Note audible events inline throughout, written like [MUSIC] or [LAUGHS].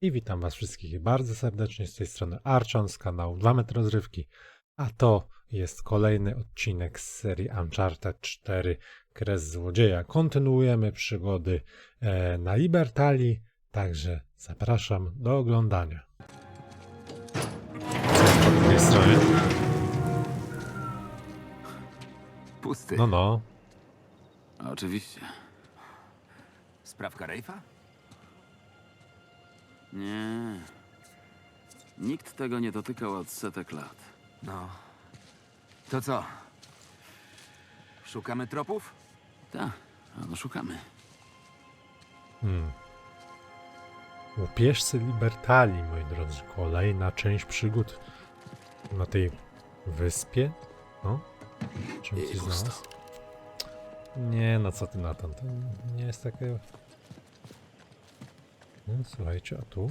I witam Was wszystkich bardzo serdecznie z tej strony Archon z kanału 2 metry rozrywki. A to jest kolejny odcinek z serii Uncharted 4 Kres Złodzieja. Kontynuujemy przygody e, na Libertalii, także zapraszam do oglądania. Co jest po drugiej stronie? Pusty. No, no. Oczywiście. Sprawka Rejfa? Nie. Nikt tego nie dotykał od setek lat. No. To co? Szukamy tropów? Tak, no szukamy. Hmm. Łupieżcy Libertalii, moi drodzy. Kolejna część przygód na tej wyspie. No. Czym ci znalazł? Nie, no co ty na to? To nie jest takie... No, słuchajcie, a tu?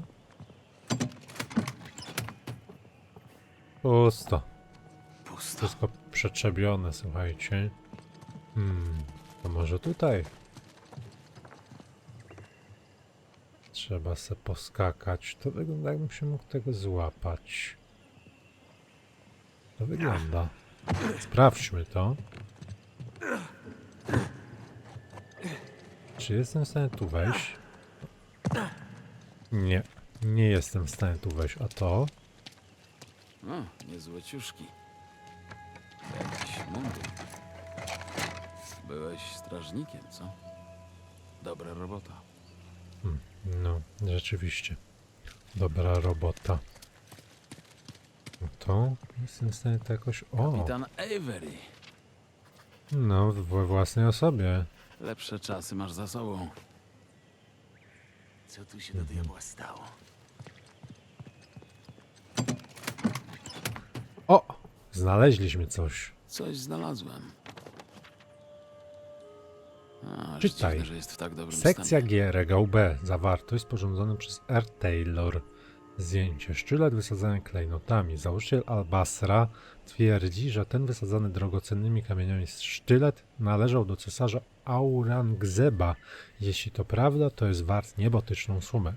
Pusto. Pusto. Wszystko przetrzebione, słuchajcie. Hmm, to może tutaj? Trzeba se poskakać. To wygląda jakbym się mógł tego złapać. To wygląda. Sprawdźmy to. Czy jestem w stanie tu wejść? Nie, nie jestem w stanie tu wejść. A to? O, niezłe ciuszki. Jakiś mundur. Byłeś strażnikiem, co? Dobra robota. No, rzeczywiście. Dobra robota. No To jestem w stanie to jakoś. O! Kapitan Avery. No, we własnej osobie. Lepsze czasy masz za sobą. Co tu się do diabła stało? O! Znaleźliśmy coś. Coś znalazłem. A, Czytaj. dziwne, że jest w tak dobrym Sekcja stanie. G, regał B. Zawartość sporządzona przez R. Taylor. Zdjęcie. Szczylet wysadzany klejnotami. Założyciel Albasra twierdzi, że ten wysadzany drogocennymi kamieniami sztylet należał do cesarza Aurangzeba. Jeśli to prawda, to jest wart niebotyczną sumę.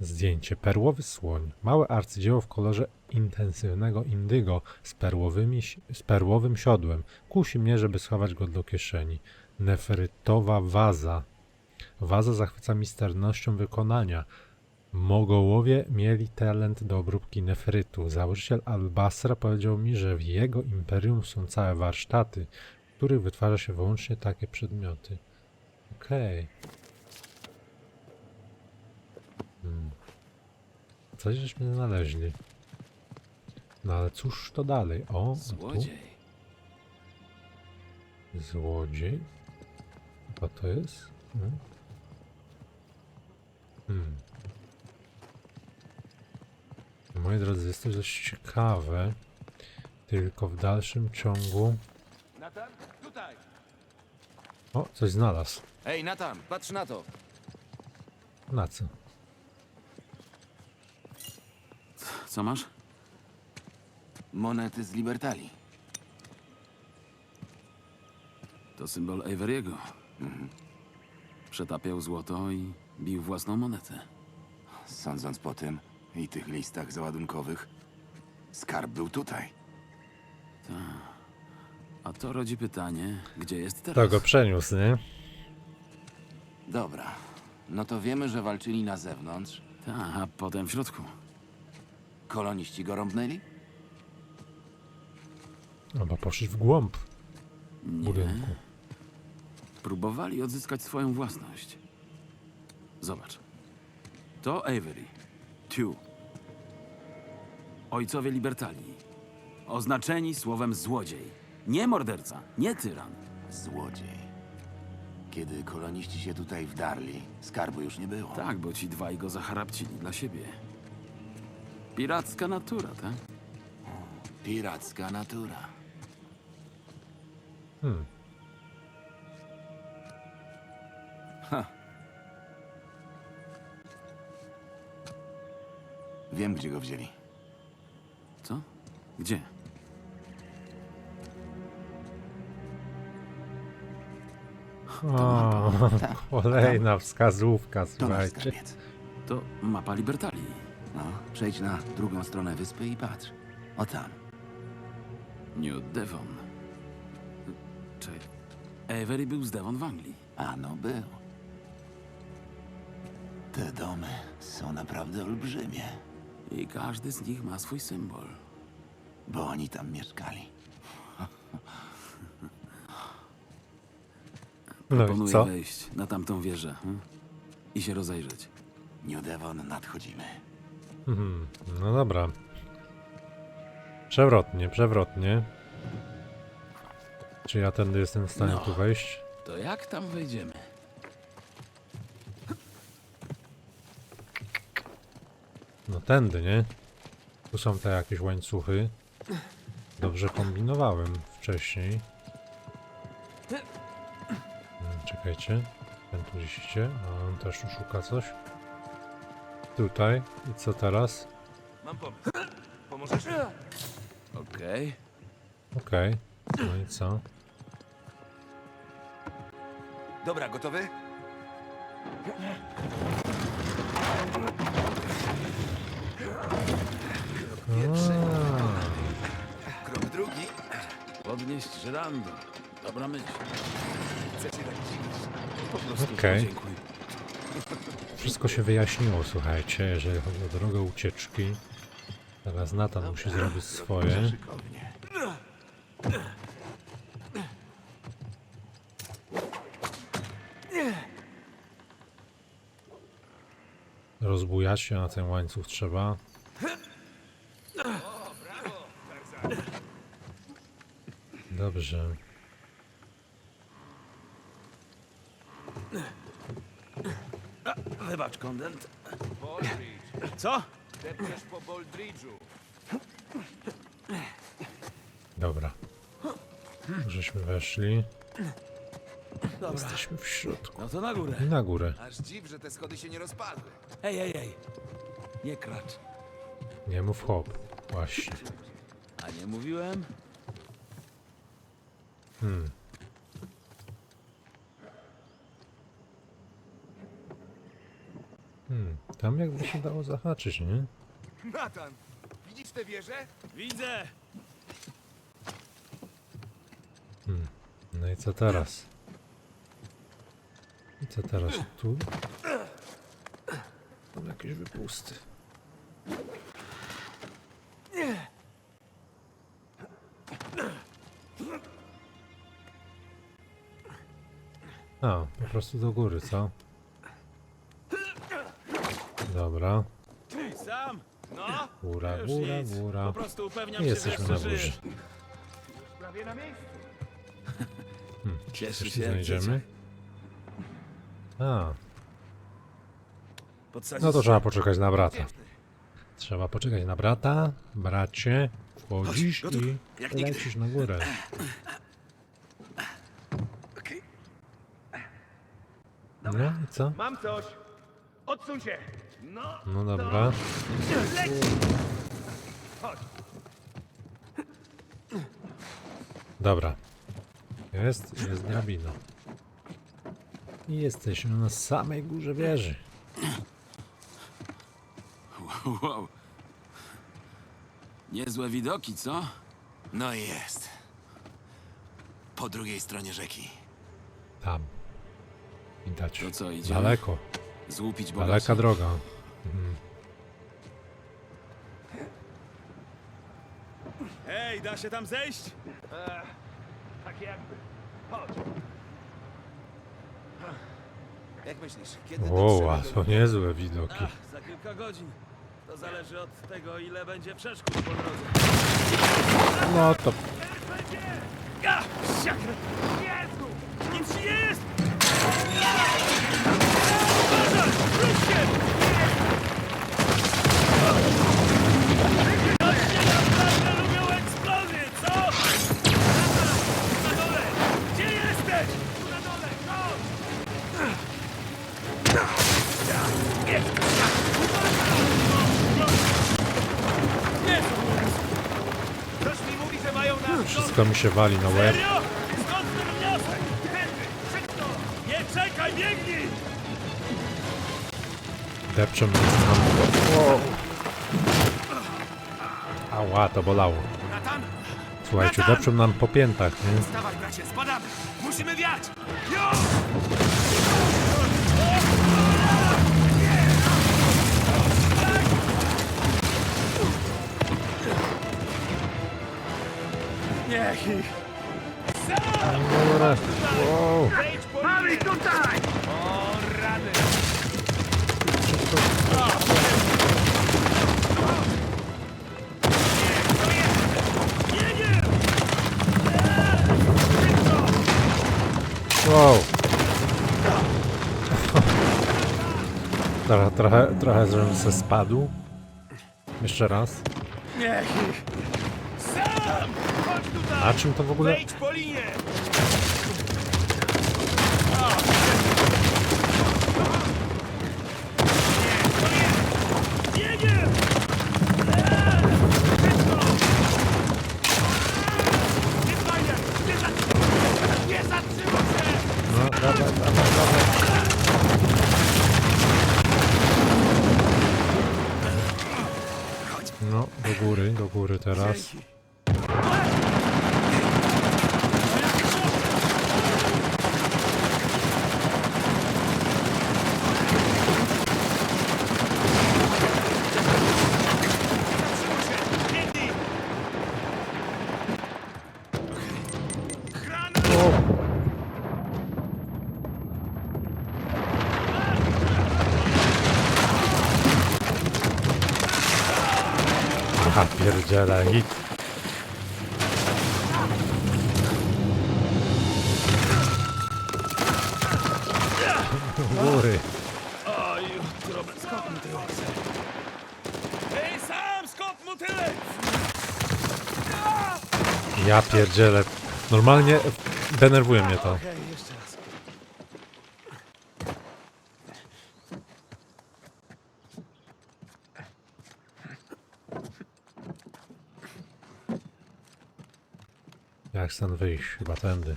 Zdjęcie. Perłowy słoń. Małe arcydzieło w kolorze intensywnego indygo z, perłowymi, z perłowym siodłem. Kusi mnie, żeby schować go do kieszeni. Nefrytowa waza. Waza zachwyca misternością wykonania. Mogołowie mieli talent do obróbki nefrytu. Założyciel Albasra powiedział mi, że w jego imperium są całe warsztaty, których wytwarza się wyłącznie takie przedmioty. Okej. Hmm. Coś żeśmy znaleźli. No ale cóż to dalej? O, a tu? Złodziej. Złodziej? Co to jest? Hmm. Hmm. Moi drodzy, jest to dość ciekawe. Tylko w dalszym ciągu. O, coś znalazł. Ej, Natan, patrz na to! Na co? Co masz? Monety z Libertalii. To symbol Avery'ego. Mhm. Przetapiał złoto i bił własną monetę. Sądząc po tym i tych listach załadunkowych, skarb był tutaj. A to rodzi pytanie, gdzie jest To teraz? go przeniósł, nie? Dobra. No to wiemy, że walczyli na zewnątrz. Ta, a potem w środku. Koloniści go rąbnęli? Albo poszli w głąb Nie. budynku. Próbowali odzyskać swoją własność. Zobacz. To Avery. Tew. Ojcowie Libertalii. Oznaczeni słowem złodziej. Nie morderca, nie tyran. Złodziej. Kiedy koloniści się tutaj wdarli, skarbu już nie było. Tak, bo ci dwaj go zacharapcili dla siebie. Piracka natura, tak? Piracka natura. Hmm. Wiem, gdzie go wzięli. Co? Gdzie? O, Tak, [LAUGHS] kolejna wskazówka, To nasz słuchajcie. skarbiec. To mapa Libertalii. No, przejdź na drugą stronę wyspy i patrz. O tam. New Devon. Czy Avery był z Devon w Anglii? A no był. Te domy są naprawdę olbrzymie, I każdy z nich ma swój symbol. bo oni tam mieszkali. [LAUGHS] No i Proponuję co? wejść na tamtą wieżę hm? i się rozejrzeć. New Devon nadchodzimy. Mhm. No dobra. Przewrotnie, przewrotnie. Czy ja tędy jestem w stanie No. tu wejść? To jak tam wejdziemy? No tędy, nie? Tu są te jakieś łańcuchy. Dobrze kombinowałem wcześniej. Czekajcie. Ten tu gdzieś idzie, a on też szuka coś. Tutaj. I co teraz? Mam pomysł. Pomożesz? Okej. Okej. No i co? Dobra, gotowy? A, Krok drugi. Podnieść żyrandol. Dobra myśl. Chcecie tak dziwić? Po prostu Okej. Wszystko się wyjaśniło, słuchajcie, jeżeli chodzi o drogę ucieczki. Teraz Nathan musi zrobić swoje. Szykownie. Rozbujać się na ten łańcuch trzeba. Dobrze. Wybacz, kondent. Co? Depniesz po Boldridge'u. Dobra. Żeśmy weszli. Jesteśmy w środku. No to na górę. I na górę. Aż dziw, że te schody się nie rozpadły. Ej, ej, ej. Nie kracz. Nie mów hop. Właśnie. A nie mówiłem? Hmm. Hmm. Tam jakby się dało zahaczyć, nie? Nathan, widzisz tę wieżę? Widzę! No i co teraz? I co teraz? Tu? Tam jakieś wypusty. A, po prostu do góry, co? Dobra. Ty sam? No? Góra, Już góra, nic. góra. Po prostu upewniam się, jesteśmy że na jeszcze górze. żyjesz. Prawie na miejscu. Cieszę Coś się. znajdziemy? A, Podsadzić no to się? trzeba poczekać na brata. Trzeba poczekać na brata. Bracie, wchodzisz Chodź, gotów. i nigdy. lecisz na górę. Okej. No i co? Mam coś. Odsuń się. No. No dobra. Leć! Chodź. Dobra. Jest, jest drabina. I jesteśmy na samej górze wieży. Wow. Niezłe widoki, co? No i jest. Po drugiej stronie rzeki. Tam. Widać. To co, idziemy? Daleko. Złupić bogaczy. Daleka droga. Mhm. Hej, da się tam zejść? Tak jakby. Chodź. Jak myślisz, kiedy Wow, a dotrzemy to do... niezłe widoki. Ach, za kilka godzin. To zależy od tego, ile będzie przeszkód po drodze. No to Ja! Siakra! Jezu! Nic ci nie jest! Wszystko mi się wali na łeb. Serio? Skąd ten wniosek? Tędy, szybko! Nie czekaj, biegnij! Depczą nas nam... Wow. Ała, to bolało. Natan! Słuchajcie, depczą nam po piętach, nie? Dawaj, bracie, spadamy! Musimy wiać! Jo! Niech ich! Dobra. Wow. Mamy tutaj! O, rady! Wow. Trochę, trochę, trochę żebym se spadł. Jeszcze raz. Niech ich! Sam! Chodź tutaj! Na czym to w ogóle? Wejdź po linie! Aha, pierdziele, hit. Góry. Oj, Robert, skop mu tyłek. Ej, sam skop mu tyłek! Ja pierdzielę. Normalnie denerwuje mnie to jeszcze raz. Jak stąd wyjść? Chyba tędy.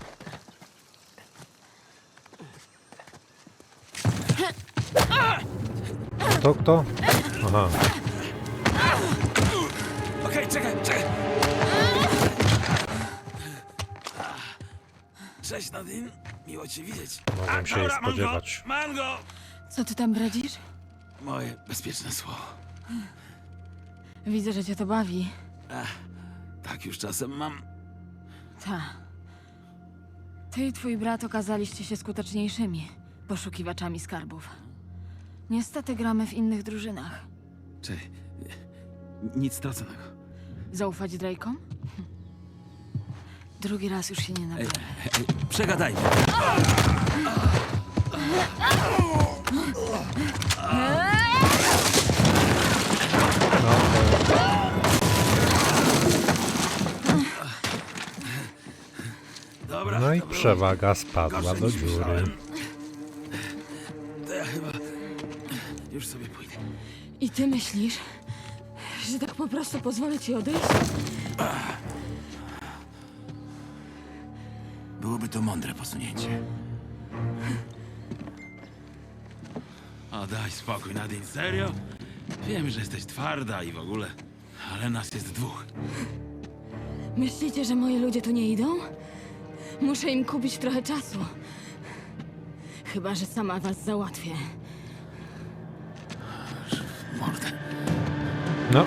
To kto? Aha. Okej, czekaj, czekaj! Cześć, Nadine. Miło cię widzieć. Mogłem się jej spodziewać. Mango! Co ty tam bredzisz? Moje bezpieczne słowo. Widzę, że cię to bawi. Tak już czasem mam. Ta. Ty i twój brat okazaliście się skuteczniejszymi poszukiwaczami skarbów. Niestety gramy w innych drużynach. Czekaj. Nic straconego. Zaufać Drake'om? Drugi raz już się nie nabiorę. Przegadajmy. No, Dobra. no i to było przewaga spadła gorsze do niż dziury. myślałem. To ja chyba już sobie pójdę. I ty myślisz, że tak po prostu pozwolę ci odejść? Byłoby to mądre posunięcie. O, daj spokój, Nadine, serio? Wiem, że jesteś twarda i w ogóle, ale nas jest dwóch. Myślicie, że moi ludzie tu nie idą? Muszę im kupić trochę czasu. Chyba, że sama was załatwię. Mordę. No,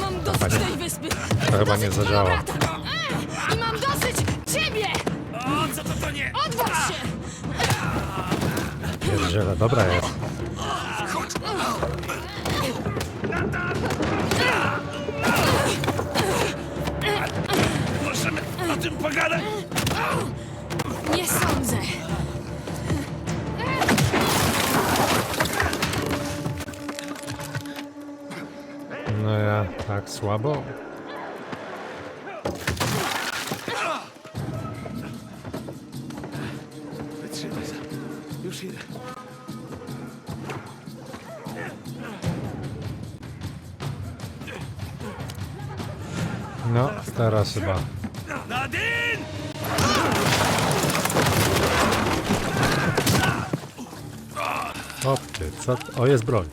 Mam dosyć tej wyspy! to chyba nie zadziała. I mam dosyć ciebie! O, co to to nie? Odwal się! Pierdziele, dobra jest. Pogadać? Nie sądzę. No ja tak słabo. Wytrzymaj sam. Już idę. No, teraz chyba. Nadine! O ty, co? O, jest broń.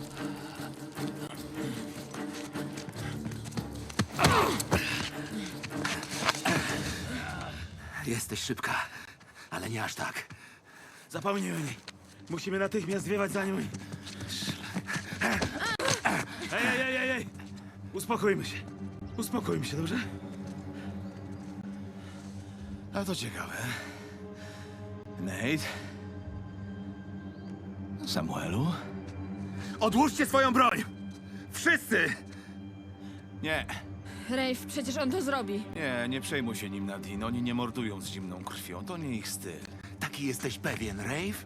Jesteś szybka, ale nie aż tak. Zapomnij o niej. Musimy natychmiast zwiewać za nią i... Ej, ej, ej, ej, ej! Uspokójmy się. Uspokójmy się, dobrze? A to ciekawe. Nate? Samuelu? Odłóżcie swoją broń! Wszyscy! Nie, Rafe, przecież on to zrobi. nie, nie przejmuj się nim, Nadine. Oni nie mordują z zimną krwią. To nie ich styl. Taki jesteś pewien, Rave?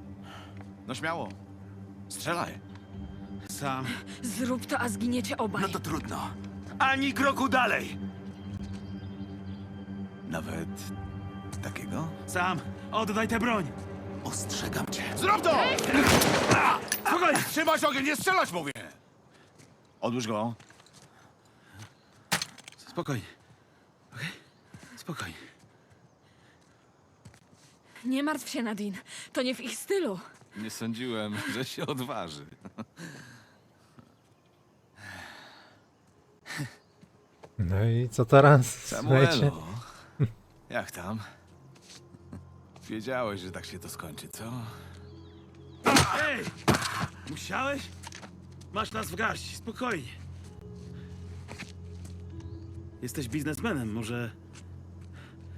No śmiało. Strzelaj. Sam. Zrób to, a zginiecie obaj. No to trudno. Ani kroku dalej! Nawet takiego? Sam, oddaj tę broń! Ostrzegam cię. Zrób to! Spokojnie! Trzymać ogień, nie strzelać, mówię! Odłóż go. Spokojnie. Okej? Spokojnie. Nie martw się, Nadine. To nie w ich stylu. Nie sądziłem, że się odważy. No i co teraz? Słuchajcie. Samuelu, jak tam? Wiedziałeś, że tak się to skończy, co? Ej! Musiałeś? Masz nas w garści, spokojnie. Jesteś biznesmenem, może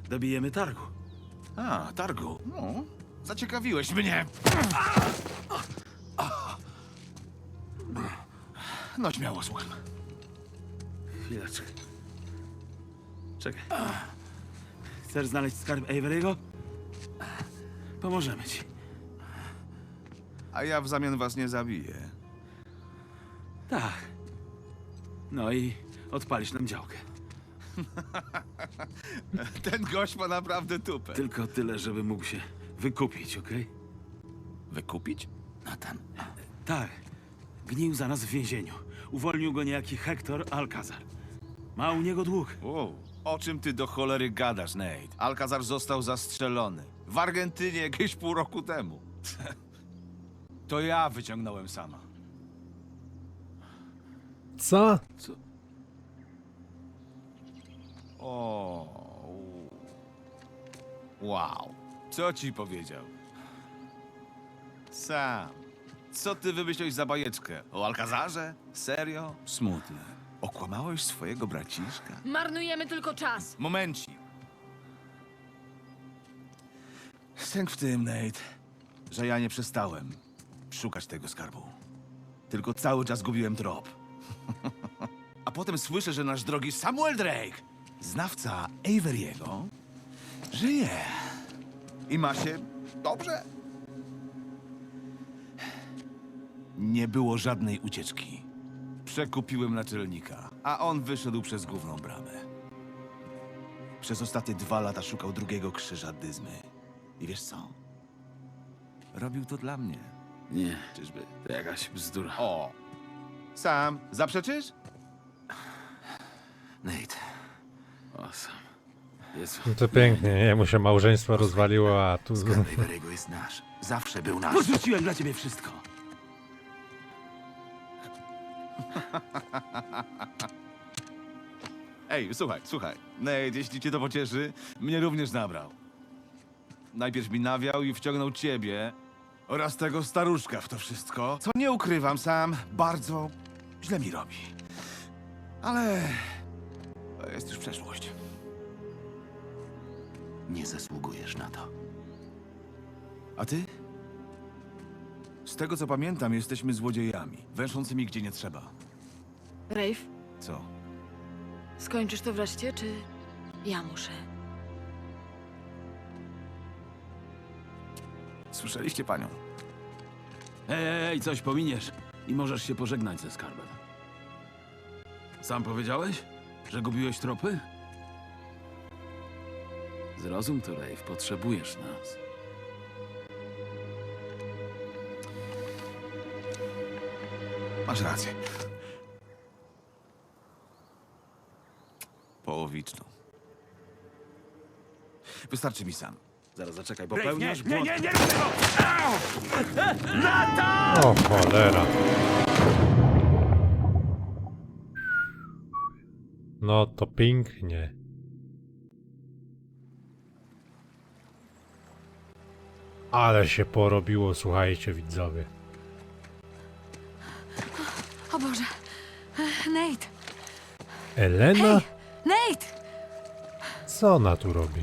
dobijemy targu. A, targu. No, zaciekawiłeś mnie. No śmiało, słucham. Chwileczkę. Czekaj. Chcesz znaleźć skarb Avery'ego? Pomożemy ci. A ja w zamian was nie zabiję. Tak. No i odpalisz nam działkę. [LAUGHS] Ten gość ma naprawdę tupę. Tylko tyle, żeby mógł się wykupić, okej? Wykupić? Nathan, Tak. Gnił za nas w więzieniu. Uwolnił go niejaki Hector Alcazar. Ma u niego dług. Wow. O czym ty do cholery gadasz, Nate? Alcazar został zastrzelony. W Argentynie jakieś pół roku temu. [LAUGHS] To ja wyciągnąłem sama. Co? O. Wow. Co ci powiedział? Sam. Co ty wymyśliłeś za bajeczkę? O Alcazarze? Serio? Smutne. Okłamałeś swojego braciszka? Marnujemy tylko czas. Momencik. Sęk w tym, Nate, że ja nie przestałem szukać tego skarbu. Tylko cały czas gubiłem trop. [LAUGHS] A potem słyszę, że nasz drogi Samuel Drake, znawca Avery'ego, żyje. I ma się dobrze. Nie było żadnej ucieczki. Przekupiłem naczelnika, a on wyszedł przez główną bramę. Przez ostatnie dwa lata szukał drugiego krzyża Dyzmy. I wiesz co? Robił to dla mnie. Nie, czyżby to jakaś bzdura. O! Sam, zaprzeczysz? Nate, O, sam. Jezu. No to pięknie, jemu się małżeństwo rozwaliło, a tu... skarb Avery'ego jest nasz. Zawsze był nasz. Porzuciłem dla ciebie wszystko. Ej, słuchaj, słuchaj. Nate, jeśli cię to pocieszy, mnie również nabrał. Najpierw mi nawiał i wciągnął ciebie oraz tego staruszka w to wszystko, co nie ukrywam sam, bardzo źle mi robi. Ale to jest już przeszłość. Nie zasługujesz na to. A ty? Z tego co pamiętam, jesteśmy złodziejami, węszącymi gdzie nie trzeba. Rafe, Co? skończysz to wreszcie, czy ja muszę? Słyszeliście panią? Ej, coś pominiesz i możesz się pożegnać ze skarbem. Sam powiedziałeś, że gubiłeś tropy? Zrozum to, Rave, potrzebujesz nas. Masz rację. Połowiczną. Wystarczy mi sam. Zaraz zaczekaj, Drake, nie, popełniasz nie, błąd. nie, nie rób tego! Au! Lata! O cholera. No to pięknie. Ale się porobiło, słuchajcie widzowie. O Boże. Nate! Elena? Nate! Co ona tu robi?